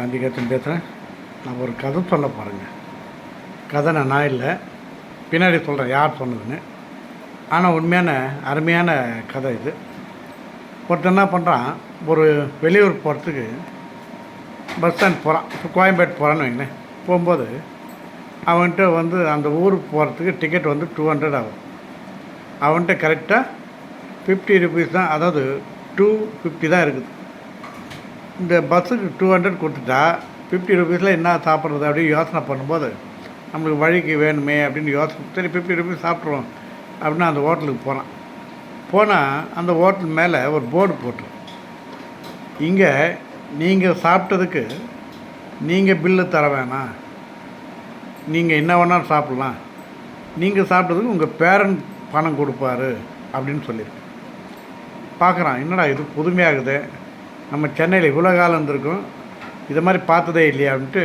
சந்திகத்தன் பேசுகிறேன் நான் ஒரு கதை சொல்ல பாருங்க கதை நான் இல்லை. பின்னாடி சொல்கிறேன் யார் சொன்னதுன்னு. ஆனால் உண்மையான அருமையான கதை இது. ஒருத்தன் என்ன பண்ணுறான் ஒரு வெளியூர் போகிறதுக்கு பஸ் ஸ்டாண்ட் போகிறான் இப்போ கோயம்பேடு போகிறான்னு வைங்களேன். போகும்போது அவன்கிட்ட வந்து அந்த ஊருக்கு போகிறதுக்கு டிக்கெட் வந்து டூ ஹண்ட்ரட் ஆகும். அவன்கிட்ட கரெக்டாக ஃபிஃப்டி ருபீஸ் தான் அதாவது டூ ஃபிஃப்டி தான் இருக்குது. இந்த பஸ்ஸுக்கு டூ ஹண்ட்ரட் கொடுத்துட்டா ஃபிஃப்டி ருபீஸில் என்ன சாப்பிட்றது அப்படின்னு யோசனை பண்ணும்போது நம்மளுக்கு வழிக்கு வேணுமே அப்படின்னு யோசனை. சரி ஃபிஃப்டி ருபீஸ் சாப்பிட்ருவோம் அப்படின்னு அந்த ஹோட்டலுக்கு போனான் போனால் அந்த ஹோட்டல் மேலே ஒரு போர்டு போட்டு இங்கே நீங்கள் சாப்பிட்டதுக்கு நீங்கள் பில்லு தர வேணாம். நீங்கள் என்ன வேணாலும் சாப்பிட்லாம். நீங்கள் சாப்பிட்டதுக்கு உங்கள் பேரன் பணம் கொடுப்பாரு அப்படின்னு சொல்லியிருக்கேன் பார்க்குறான் என்னடா இது புதுமையாகுது. நம்ம சென்னையில் இவ்வளோ காலம் இருந்திருக்கும். இதை மாதிரி பார்த்ததே இல்லையா அப்படின்ட்டு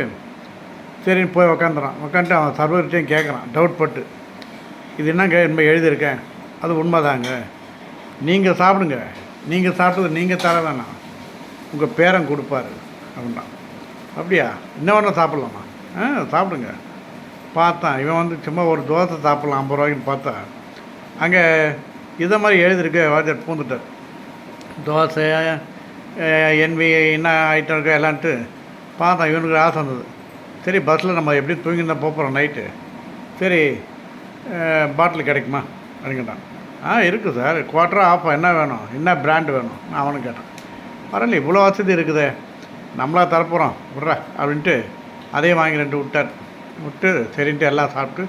சரின்னு போய் உக்காந்துறான். உக்காந்துட்டு அவன் சர்வர்கிட்டையும் கேட்குறான் டவுட் பட்டு. இது என்னங்க என்ன எழுதியிருக்கேன் அது உண்மைதாங்க. நீங்கள் சாப்பிடுங்க. நீங்கள் சாப்பிட்டது நீங்கள் தர வேணாம். உங்கள் பேரன் கொடுப்பாரு அப்படின்னா அப்படியா? இன்னும் வேணா சாப்பிட்லாமா? ஆ சாப்பிடுங்க. பார்த்தான் இவன் வந்து சும்மா ஒரு தோசை சாப்பிட்லாம் ஐம்பது ரூபாய்க்குன்னு பார்த்தா அங்கே இதை மாதிரி எழுதியிருக்கு வாத்தியார் பூந்துட்டார். தோசை என்பி என்ன ஐட்டம் இருக்கோ எல்லான்ட்டு பார்த்தோம். இவனுக்கு ஆசை இருந்தது சரி பஸ்ஸில் நம்ம எப்படி தூங்கிருந்தா தான் போகிறோம் நைட்டு சரி பாட்டில் கிடைக்குமா? அப்படிங்கிட்டான் ஆ இருக்குது சார். குவார்ட்டராக ஆஃபா என்ன வேணும்? என்ன பிராண்டு வேணும்? நான் அவனும் கேட்டேன். பரவாயில்ல இவ்வளோ வசதி இருக்குதே. நம்மளா தரப்போகிறோம் விட்ற அப்படின்ட்டு அதையும் வாங்கி ரெண்டு விட்டார். விட்டு சரின்ட்டு எல்லாம் சாப்பிட்டு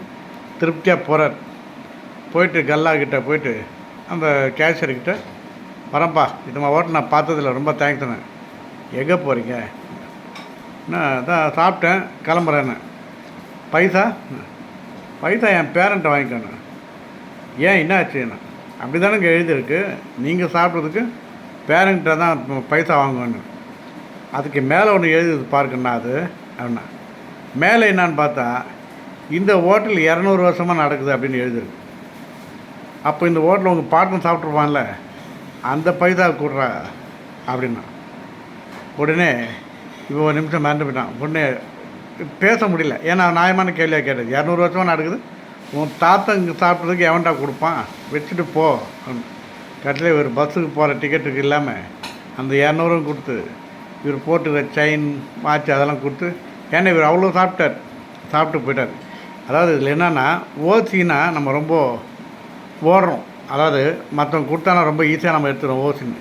திருப்தியாக போகிறார் போயிட்டு கல்லாக்கிட்ட போயிட்டு அந்த கேஷியர்கிட்ட வரேன்ப்பா இதுமா ஓட்டு நான் பார்த்ததில்ல. ரொம்ப தேங்க்ஸ்ண்ணே எங்கே போகிறீங்க நான் அதான் சாப்பிட்டேன். கிளம்புறேன்னு. பைசா? பைசா என் பேரண்ட்டை வாங்கிக்கணும் ஏன் என்ன ஆச்சுண்ணா அப்படி தானே எழுதியிருக்கு. நீங்கள் சாப்பிட்றதுக்கு பேரண்ட்டை தான் பைசா வாங்குவேன்னு அதுக்கு மேலே ஒன்று எழுதி பார்க்கண்ணா அது. அப்படின்னா மேலே என்னான்னு பார்த்தா இந்த ஹோட்டல் இரநூறு வருஷமாக நடக்குது அப்படின்னு எழுதிருக்கு அப்போ இந்த ஹோட்டலில் உங்கள் பாட்டன் சாப்பிட்ருப்பான்ல அந்த பைதா கொடுறா அப்படின்னா. உடனே இப்போ ஒரு நிமிஷம் மறந்து போயிட்டான் உடனே பேச முடியல. ஏன்னா நியாயமான கேள்வியாக கேட்டது. இரநூறு வருஷமாக நடக்குது. உன் தாத்தா இங்கே சாப்பிட்றதுக்கு எவன்டா கொடுப்பான்? வச்சுட்டு போ. கட்டிலே ஒரு பஸ்ஸுக்கு போகிற டிக்கெட்டுக்கு இல்லாமல் அந்த இரநூறும் கொடுத்து இவர் போட்டுக்கிற செயின் வாட்ச் அதெல்லாம் கொடுத்து ஏன்னா இவர் அவ்வளோ சாப்பிட்டார். சாப்பிட்டு போயிட்டார். அதாவது இதில் என்னென்னா ஓசின்னா நம்ம ரொம்ப ஓடுறோம். அதாவது மற்றவங்க கொடுத்தானா ரொம்ப ஈஸியாக நம்ம எடுத்துடுவோம் ஓசின்னு.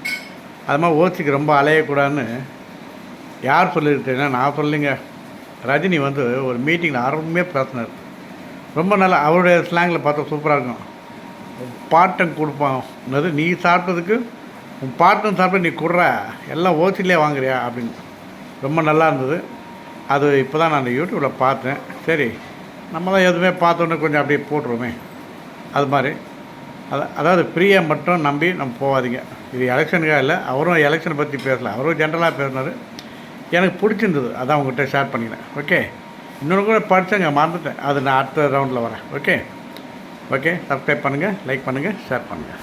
அது மாதிரி ஓசிக்கு ரொம்ப அலையக்கூடாதுன்னு யார் சொல்லியிருக்கேன்னா நான் சொல்லிங்க ரஜினி வந்து ஒரு மீட்டிங்கில் அருமையாக பேசினார். ரொம்ப நல்லா அவருடைய ஸ்லாங்கில் பார்த்தா சூப்பராக இருக்கும். பாட்டன் கொடுப்பான் என்னது நீ சாப்பிட்டதுக்கு உன் பாட்டன் சாப்பிட்டு நீ கொடுற எல்லாம் ஓசிலே வாங்குறியா? அப்படின்னு. ரொம்ப நல்லா இருந்தது. அது இப்போ தான் நான் அந்த யூடியூப்பில் பார்த்தேன். சரி நம்ம தான் எதுவுமே பார்த்தோன்னே கொஞ்சம் அப்படியே போட்டுருவோமே. அது மாதிரி. அதாவது பிரியை மட்டும் நம்பி நம்ம போகாதீங்க இது எலெக்ஷனுக்காக இல்லை அவரும் எலெக்ஷனை பற்றி பேசலை அவரும் ஜென்ரலாக பேசினார். எனக்கு பிடிச்சிருந்தது அதான் உங்கள்கிட்ட ஷேர் பண்ணிக்கிறேன் ஓகே? இன்னொரு கூட படித்தேங்க மறந்துட்டேன். அது நான் அடுத்த ரவுண்டில் வரேன். ஓகே? ஓகே? சப்ஸ்கிரைப் பண்ணுங்கள் லைக் பண்ணுங்கள் ஷேர் பண்ணுங்கள்